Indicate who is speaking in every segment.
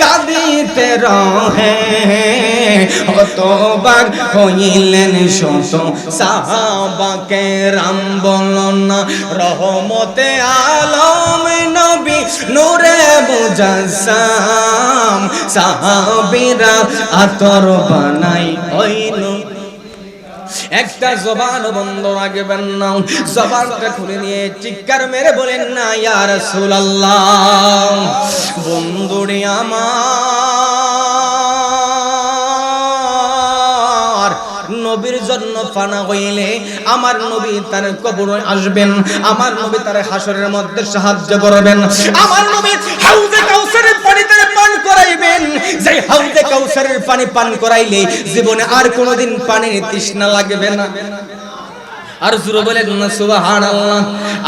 Speaker 1: কাঁদিতে রহে। হতবাক হইলেন শত সাহাবাকে, রাম বলন, রহমতে আলম নবী নূরে মুজাসসাম সাহাবিরা আতর বানাই হইল একটা জবান বন্ধ রাখবেন না। জবানটা খুলে নিয়ে চিৎকার মেরে বলেন, না, ইয়া রাসূলুল্লাহ, বন্ধুরে আমার, নবীর জন্য ফানা হইলে আমার নবী তার কবর আসবেন, আমার নবী তার হাসরের মধ্যে সাহায্য করবেন, আমার নবী হাউজে করাইবেন যে হাউজে কাউসারের পানি পান করাইলে জীবনে আর কোনোদিন পানির তৃষ্ণা লাগবে না। আর জুরো বলে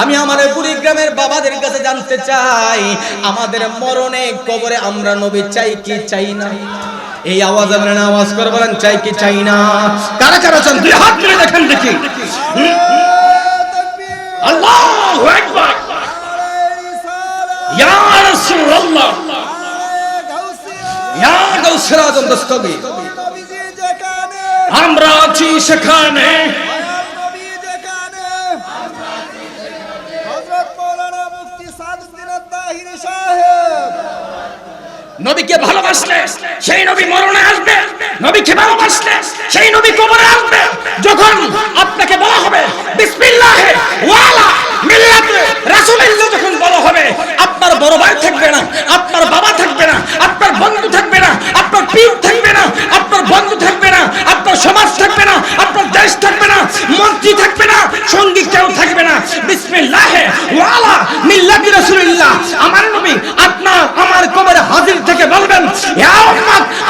Speaker 1: আমি আমার কুড়িগ্রামের বাবাদের কাছে জানতে চাই, আমাদের মরণে কবরে আমরা নবী চাই কি চাই না? এই আওয়াজ আপনার আওয়াজ করে বলেন, চাই কি চাই না? কারা কারা চান দুই হাত দেখেন দেখি। দস্তগীর
Speaker 2: আমরা আছি সেখানে। নবীকে ভালোবাসলে সেই নবী মরণে আসবে। নবীকে ভালোবাসলে সেই নবী কবরে আসবে। যখন আপনাকে বলা হবে বিসমিল্লাহে ওয়ালা মিল্লাতে রাসূলুল্লাহ যখন বলা হবে আপনার বড় ভাই থাকবে না আপনার বাবা থাকবে না আপনার বন্ধু থাকবে না আপনার পীর থাকবে না আপনার বন্ধু থাকবে না আপনার সমাজ থাকবে না আপনার দেশ থাকবে না মন্ত্রী থাকবে না সঙ্গী কেউ থাকবে না বিসমিল্লাহে ওয়ালা মিল্লাতি রাসূলুল্লাহ আমার নবী আপনার আমার কবরে হাজির থেকে বলবেন ইয়া উম্মত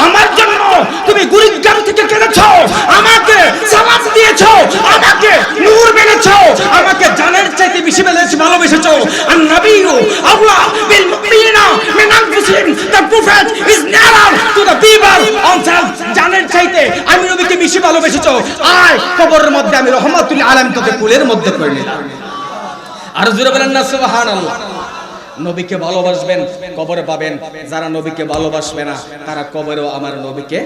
Speaker 2: আমার জন্য তুমি গুরিগ্রাম থেকে কেঁদেছো, আমাকে সালাম দিয়েছ, আমাকে নূর মেনেছো, আমাকে জানের চাইতে বেশি বেলেছ ভালোবেসেছো। আর নবীও আল্লাহ বিল মুমিনিনা মিন আনফুসিহিম the prophet is nearer to the people on জানের চাইতে আমি নবীকে বেশি ভালোবেসেছো। আয়, কবরের মধ্যে আমি রহমাতুল আলাম তোকে কুলের মধ্যে করে নিলাম।
Speaker 1: আর জুড়ে বলেন না, সুবহানাল্লাহ। নবীকে ভালোবাসবেন, কবরে পাবেন। যারা নবীকে ভালোবাসবে না, তারা কবরেও আমার নবীকে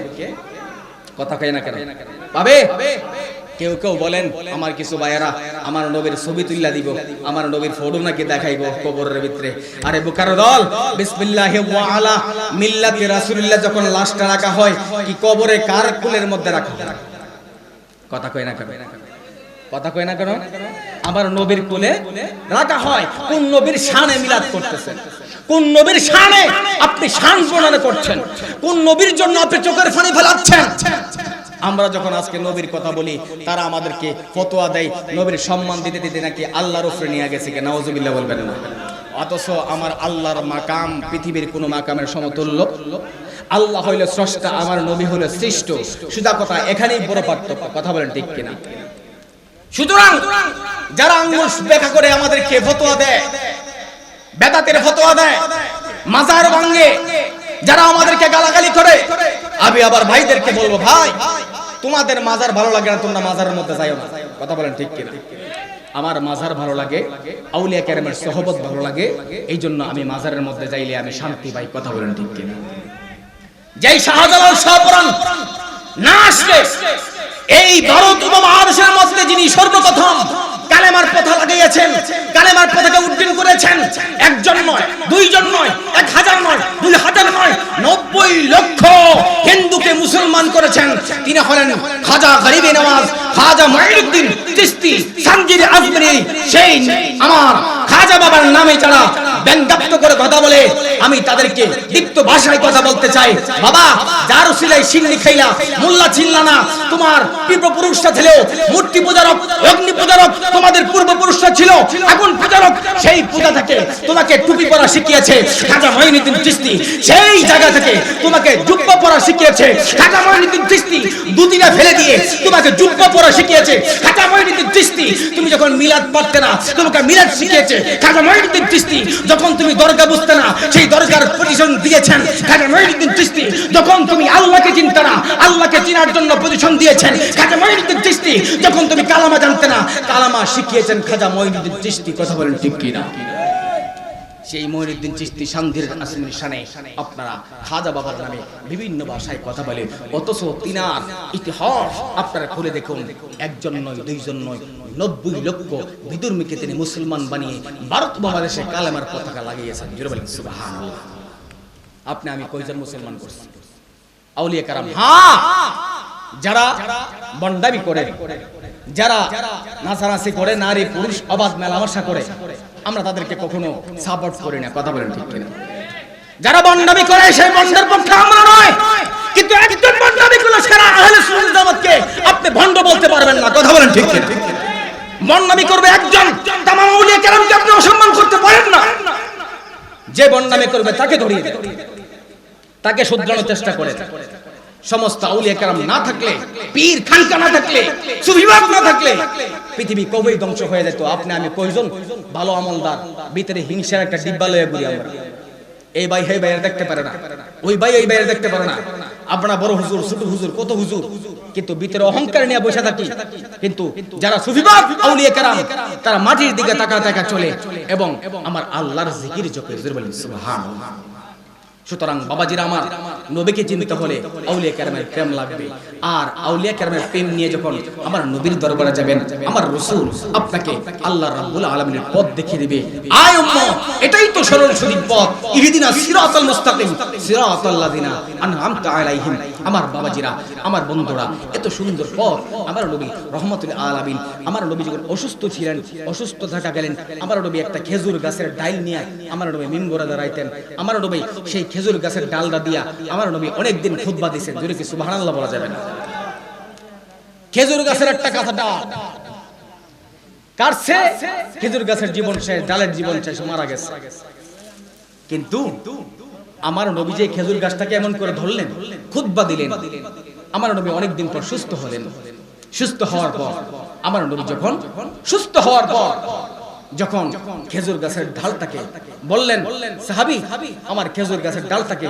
Speaker 1: কথা কয় না কেন? পাবে? কেউ কেউ বলেন, আমার কিছু ভাইয়েরা আমার নবীর ছবি তুল্লা দিব, আমার নবীর ফটো নাকি দেখাইব কবরের ভিতরে। আরে বুকার দল, বিসমিল্লাহি ওয়া আলা মিল্লাতি রাসূলুল্লাহ যখন লাশটা রাখা হয়, কি কবরে কার কুলের মধ্যে রাখা? কথা কয় না কেন? কথা কয় না কেন? আমার নবীর কোলে রাখা হয়। কোন নবীর শানে মিলাদ করতেছেন? কোন নবীর শানে আপনি শান প্রণয়ন করছেন? কোন নবীর জন্য আপনি চোখের পানি ফেলাচ্ছেন? আমরা যখন আজকে নবীর কথা বলি, তারা আমাদেরকে ফতোয়া দেয়, নবীর সম্মান দিতে দিতে নাকি আল্লাহর উপরে নিয়ে গেছে কি নাওজুবিল্লাহ বলবেন না। অথচ আমার আল্লাহর মাকাম, পৃথিবীর কোনো মাকামের সমতুল্য। আল্লাহ হইল স্রষ্টা, আমার নবী হইল সৃষ্ট। সুদা কথা, এখানেই বড় পার্থক্য। কথা বলেন ঠিক কিনা? সুতরাং যারা আঙ্গুল দেখা করে আমাদেরকে ফতোয়া দেয়, বেদাতের ফতোয়া দেয়, মাজার ভাঙ্গে যারা আমাদেরকে গালাগালি করে, আমি আবার ভাইদেরকে বলব, ভাই, তোমাদের মাজার ভালো লাগে না, তোমরা মাজারের মধ্যে যাইও না। কথা বলেন ঠিক কিনা? আমার মাজার ভালো লাগে, আউলিয়া কেরামের সহবত ভালো লাগে এই জন্য আমি মাজারের মধ্যে যাইলে আমি শান্তি পাই, কথা বলেন ঠিক কিনা? যেই শাহজালাল শাহপুরান না আসলে এই ভারত উপমহাদেশের যিনি সর্বপ্রথম কালেমার পথা লাগাইয়াছেন কালেমার পতাকা উড্ডীন করেছেন, একজন নয়, দুইজন নয়, এক হাজার নয়, দুই হাজার নয়, নব্বই লক্ষ হিন্দুকে মুসলমান করেছেন। তিনি হলেন খাজা গরিবে নওয়াজ, খাজা আজমরি, সেই আমার খাজা বাবার নামে যারা ব্যঙ্গাত্ম করে কথা বলে। আমি তাদেরকে দীপ্ত ভাষায় কথা বলতে চাই। বাবা, যার সিলাই সিন্নি খাইলা, মোল্লা ছিল্লা না, তোমার পূর্বপুরুষরা ছিল মূর্তি পূজারক, অগ্নি পূজারক, তোমাদের পূর্বপুরুষরা ছিল আগুন পূজারক। সেই পূজা থেকে তোমাকে টুপি পরা শিখিয়েছে খাজা মঈনুদ্দিন চিস্তি সেই জায়গা থেকে তোমাকে জুব্বা পরা শিখিয়েছে খাজা মঈনুদ্দিন চিস্তি দুদিনা ফেলে দিয়ে তোমাকে জুব্বা পরা শিখিয়েছে খাজা মঈনুদ্দিন চিস্তি তুমি যখন মিলাদ পড়তে না, তোমাকে মিলাদ শিখিয়েছে খাজা যখন তুমি দরগা বুঝতে না, সেই দরগার পজিশন দিয়েছেন খাজা মঈনুদ্দিন চিস্তি যখন তুমি আল্লাহকে চিনতে না, আল্লাহকে চিনার জন্য পজিশন দিয়েছেন খাজা মঈনুদ্দিন চিস্তি যখন তুমি কালামা জানতে না, কালামা শিখিয়েছেন খাজা মঈনুদ্দিন চিস্তি কথা বলেন ঠিক কি না সেই মহিনুদ্দিন চিস্তি শান্তির আসমির শানে আপনারা খাজা বাবার নামে বিভিন্ন ভাষায় কথা বলে, অথচ তিনার ইতিহাস আপনারা খুলে দেখুন। একজন নয়, দুইজন নয়, নব্বই লক্ষ বিদুর্মীকে তিনি মুসলমান বানিয়ে ভারত মহাদেশে কালেমার পতাকা লাগিয়েছেন। আপনি, আমি কয়জন মুসলমান করছি? আউলিয়া কারাম হ্যাঁ! যারা বন্ডামি করে যারা নাচানাচি করে, নারী, পুরুষ, অবাধ মেলামেশা করে, আমরা তাদেরকে কখনো সাপোর্ট করি না, কথা বলেন ঠিক কিনা? যারা বন্ডামি করে, সেই বন্ডের পক্ষে আমরা নয়। কিন্তু একজন বন্ডামি করলে সারা আহলে সুন্নাত জামাতকে আপনি ভণ্ড বলতে পারবেন না, কথা বলেন ঠিক কিনা? বন্ডামি করবে একজন, তামাম আউলিয়া কেরামকে আপনি অসম্মান করতে পারেন না। যে বন্ডামি করবে, তাকে ধরিয়ে তাকে শুধরানোর চেষ্টা করে। সমস্ত আউলিয়া কারাম না থাকলে পীর খানকা না থাকলে সুবিভাগ না থাকলে পৃথিবী কবেই ধ্বংস হয়ে যেত? আপনি আমি কয়জন? ভালো আমলদার ভিতরে হিংসার একটা ডিব্বা লয়ে ঘুরি আমরা। এই ভাই এই ভাইয়ের দেখতে পারে না। ওই ভাই এই ভাইয়ের দেখতে পারে না। আপনারা বড় হুজুর ছোট হুজুর কত হুজুর? কিন্তু ভিতরে অহংকার নিয়ে বসে থাকি। কিন্তু যারা সুফিবাদ আউলিয়া কারাম তারা মাটির দিকে তাকা তাকা চলে। এবং আমার আল্লাহর জিকির জপে বলেন সুবহানাল্লাহ। সুতরাং বাবাজিরা আমার নবীকে চিনতে হলে আউলিয়া কেরামের প্রেম লাগবে। আর আউলিয়া কেরামের প্রেম নিয়ে যখন আমার নবীর দরবারে যাবেন, আমার রসুল আপনাকে আল্লাহ রাব্বুল আলামিনের পথ দেখিয়ে দিবে। আয় উম্মত, এটাই তো সরল সঠিক পথ। ইহদিনা সিরাতাল মুস্তাকিম সিরাতাল লাযিনা আনআমতা আলাইহিম। আমার বাবাজিরা, আমার বন্ধুরা, এত সুন্দর পথ। আমার নবী রহমতুল আলামিন, আমার নবী যখন অসুস্থ ছিলেন, অসুস্থ থাকা গেলেন, আমার নবী একটা খেজুর গাছের ডাইল নিয়ে, আমার নবী মিম্বরে দাঁড়াইতেন। আমার নবী সেই খেজুর গাছের ডালটা দিয়া আমার নবী অনেক দিন খুতবা দিয়েছেন। যদি কি সুবহানাল্লাহ বলা যাবে না? খেজুর গাছের একটা কথা ডাল। কাটছে খেজুর গাছের জীবন শেষ ডালের জীবন শেষ মারা গেছে। কিন্তু আমার নবী যে খেজুর গাছটাকে এমন করে ধরলেন, খুতবা দিলেন, আমার নবী অনেকদিন পর সুস্থ হলেন। সুস্থ হওয়ার পর, আমার নবী যখন সুস্থ হওয়ার পর যখন খেজুর গাছের ঢালটাকে বললেন, সাহাবি, আমার খেজুর গাছের ডালটাকে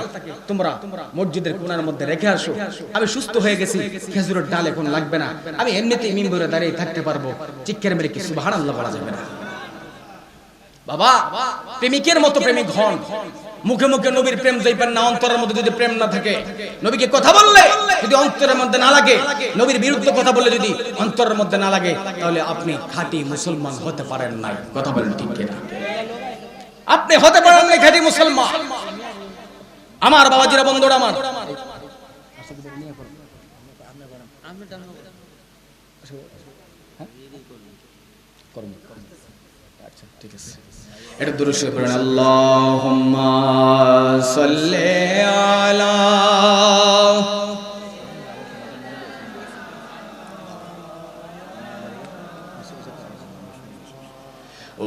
Speaker 1: তোমরা মসজিদের কোনার মধ্যে রেখে আসো। আমি সুস্থ হয়ে গেছি, খেজুরের ডাল এখন লাগবে না। আমি এমনিতেই মিম্বরে দাঁড়িয়ে থাকতে পারব। চিকের মেরে কি সুবহানাল্লাহ বলা যাবে না? বাবা, প্রেমিকের মতো প্রেমিক হন। মুখে মুখে নবীর প্রেম যাইবেন না, অন্তরের মধ্যে যদি প্রেম না থাকে, নবীকে কথা বললে যদি অন্তরের মধ্যে না লাগে, নবীর বিরুদ্ধে কথা বললে যদি অন্তরের মধ্যে না লাগে, তাহলে আপনি খাঁটি মুসলমান হতে পারেন না কথা বলেন ঠিক কিনা? আপনি হতে পারেন না খাঁটি মুসলমান। আমার বাবাজিরা, বন্ধুরা আমার। করুন। আচ্ছা ঠিক আছে এটা দুরুদ শরীফ পড়েন আল্লাহুম্মা সাল্লি আলা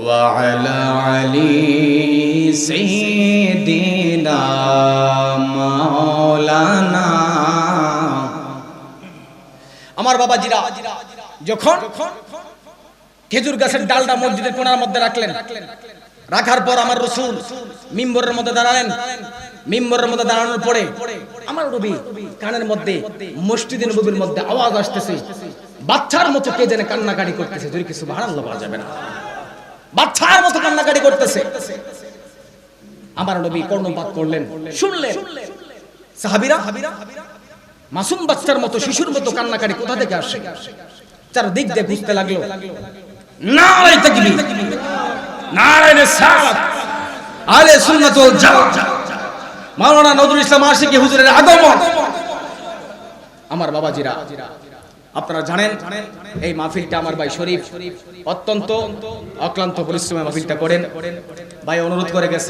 Speaker 1: وعلى علي سيدنا مولانا আমার বাবাজিরা যখন খেজুর গাছের ডালটা মসজিদের কোনার মধ্যে রাখলেন। রাখার পর আমার রসুল মিম্বরের মধ্যে দাঁড়ালেন। মিম্বরের মধ্যে দাঁড়ানোর পরে আমার রবি কানের মধ্যে মসজিদে নবীর মধ্যে আওয়াজ আসতেছে। বাচ্চার মতো কে যেন কান্নাকাটি করতেছে। যদি কিছু ভাড়াল্লা বলা যাবে না? বাচ্চার মতো কান্নাকাটি করতেছে। আমার নবী কর্ণপাত করলেন। শুনলেন? সাহাবিরা? মাসুম বাচ্চার মতো শিশুর মতো কান্নাকাটি কোথা থেকে আসে? চারদিক দিয়ে ঘুরতে লাগল। নারায় রিসালাত আলে ওয়াল মাওলানা নজরুল ইসলাম হুজুরের আগমন। আমার বাবাজিরা, আপনারা জানেন, এই মাহফিলটা আমার ভাই শরীফ অত্যন্ত অক্লান্ত পরিশ্রমে মাহফিলটা করেন। ভাই অনুরোধ করে গেছে